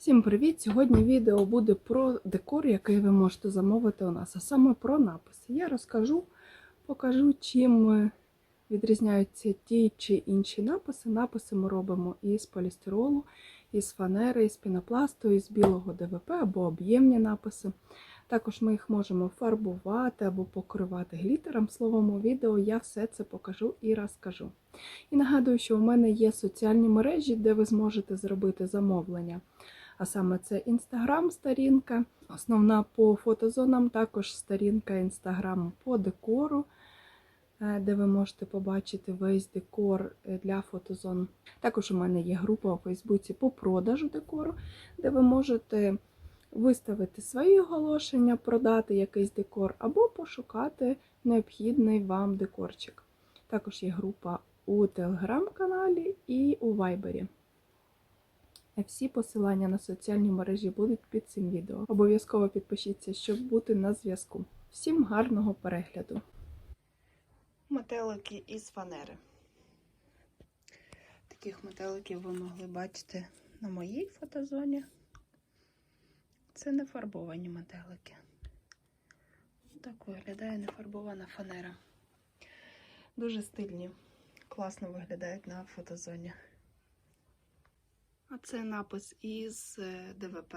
Всім привіт! Сьогодні відео буде про декор, який ви можете замовити у нас, а саме про написи. Я розкажу, покажу, чим е, відрізняються ті чи інші написи. Написи ми робимо із полістиролу, із фанери, із пінопласту, із білого ДВП або об'ємні написи. Також ми їх можемо фарбувати або покривати глітером. Словом, у відео я все це покажу і розкажу. І нагадую, що у мене є соціальні мережі, де ви зможете зробити замовлення. А саме це інстаграм сторінка, основна по фотозонам, також сторінка інстаграму по декору, е, де ви можете побачити весь декор е, для фотозон. Також у мене є група у Фейсбуці по продажу декору, де ви можете виставити свої оголошення, продати якийсь декор або пошукати необхідний вам декорчик. Також є група у телеграм-каналі і у вайбері. Всі посилання на соціальні мережі будуть під цим відео. Обов'язково підпишіться, щоб бути на зв'язку. Всім гарного перегляду! Метелики із фанери. Таких метеликів ви могли бачити на моїй фотозоні. Це не фарбовані метелики. Так виглядає нефарбована фанера. Дуже стильні, класно виглядають на фотозоні. Це напис із е, ДВП,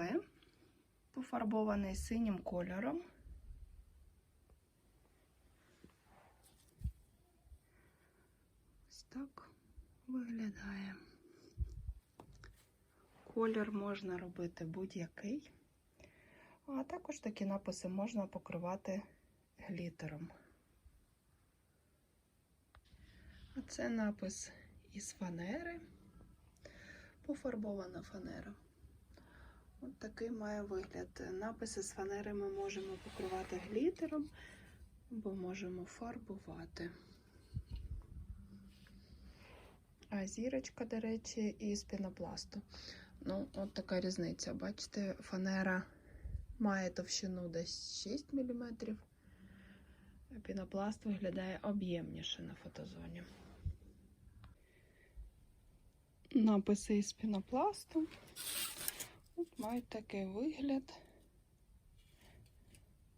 пофарбований синім кольором. Ось так виглядає. Колір можна робити будь-який, а також такі написи можна покривати глітером. А це напис із фанери пофарбована фанера. От такий має вигляд. Написи з фанери ми можемо покривати глітером, або можемо фарбувати. А зірочка, до речі, із пінопласту. Ну, от така різниця. Бачите, фанера має товщину десь 6 мм, пінопласт виглядає об'ємніше на фотозоні написи із пінопласту. От мають такий вигляд.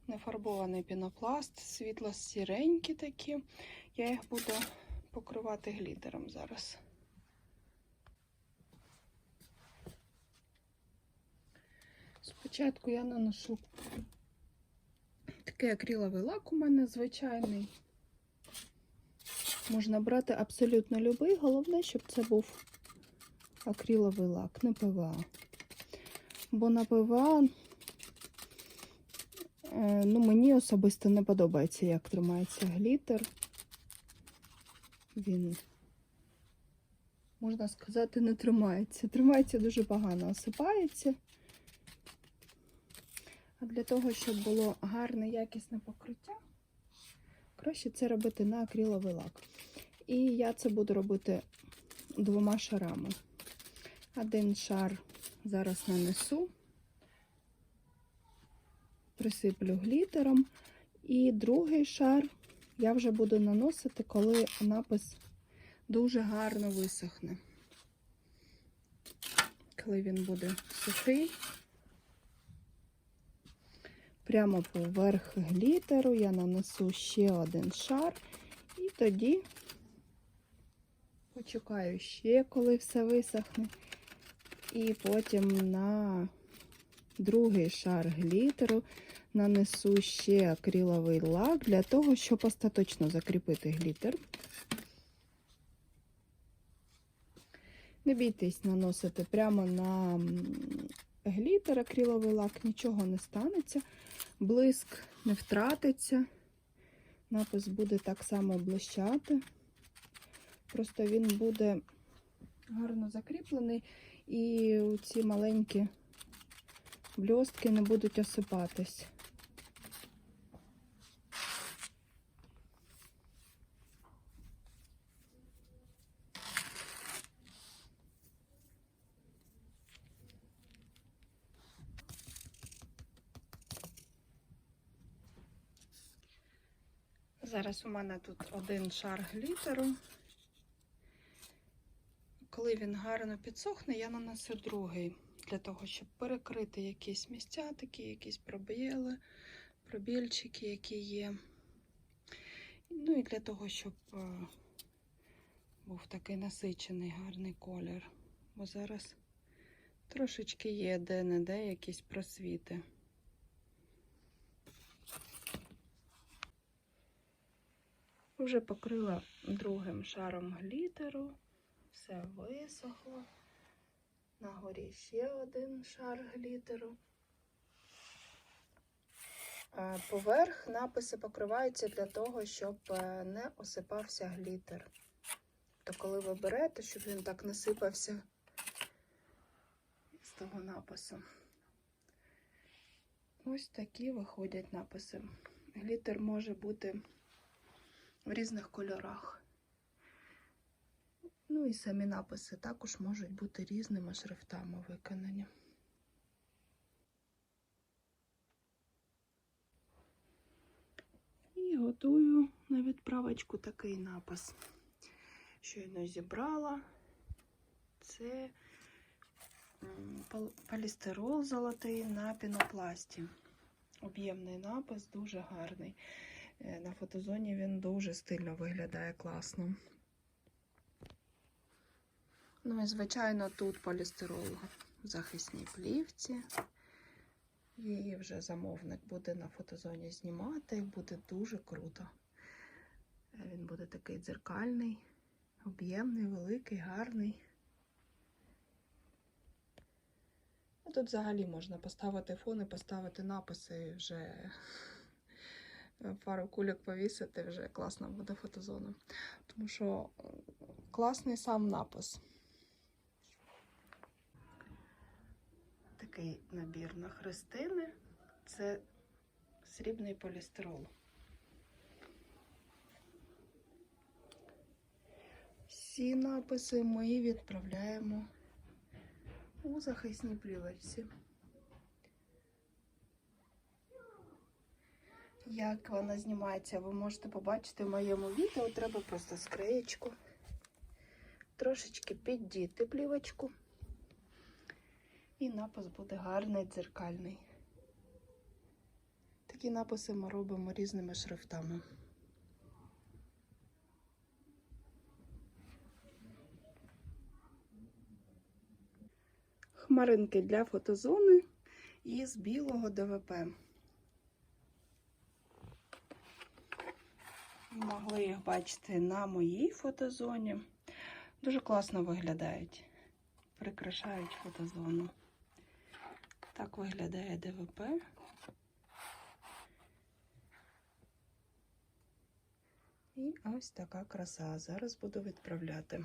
Нефарбований пінопласт, світло сіренькі такі. Я їх буду покривати глітером зараз. Спочатку я наношу такий акриловий лак у мене звичайний. Можна брати абсолютно любий, головне, щоб це був акриловий лак, не ПВА. Бо на ПВА е, ну, мені особисто не подобається, як тримається глітер. Він, можна сказати, не тримається. Тримається дуже погано, осипається. А для того, щоб було гарне, якісне покриття, краще це робити на акриловий лак. І я це буду робити двома шарами. Один шар зараз нанесу, присиплю глітером, і другий шар я вже буду наносити, коли напис дуже гарно висохне. Коли він буде сухий, прямо поверх глітеру я нанесу ще один шар, і тоді почекаю ще, коли все висохне. І потім на другий шар глітеру нанесу ще акриловий лак для того, щоб остаточно закріпити глітер. Не бійтесь наносити прямо на глітер акриловий лак, нічого не станеться, блиск не втратиться, напис буде так само блищати. Просто він буде гарно закріплений і ці маленькі бльостки не будуть осипатись. Зараз у мене тут один шар глітеру. Коли він гарно підсохне, я нанесу другий. для того, щоб перекрити якісь місця, такі якісь пробіли, пробільчики, які є. Ну і для того, щоб е, був такий насичений гарний колір. Бо зараз трошечки є де-не-де якісь просвіти. Вже покрила другим шаром глітеру, все висохло. На горі ще один шар глітеру. Е, Поверх написи покриваються для того, щоб е, не осипався глітер. То коли ви берете, щоб він так не сипався з того напису. Ось такі виходять написи. Глітер може бути в різних кольорах. Ну і самі написи також можуть бути різними шрифтами виконані. І готую на відправочку такий напис. Щойно зібрала. Це полістирол золотий на пінопласті. Об'ємний напис, дуже гарний. Е, На фотозоні він дуже стильно виглядає класно. Ну і, звичайно, тут полістирол в захисній плівці. Її вже замовник буде на фотозоні знімати, і буде дуже круто. Він буде такий дзеркальний, об'ємний, великий, гарний. Тут взагалі можна поставити фон і поставити написи і вже пару кульок повісити, вже класно буде фотозона. Тому що е, класний сам напис. Такий набір на хрестини. Це срібний полістирол. Всі написи ми відправляємо у захисній плівочці. Як вона знімається, ви можете побачити в моєму відео. Треба просто скреєчку, трошечки піддіти плівочку. І напис буде гарний, дзеркальний. Такі написи ми робимо різними шрифтами. Хмаринки для фотозони із білого ДВП. Могли їх бачити на моїй фотозоні. Дуже класно виглядають. Прикрашають фотозону. Так виглядає ДВП. І ось така краса. Зараз буду відправляти.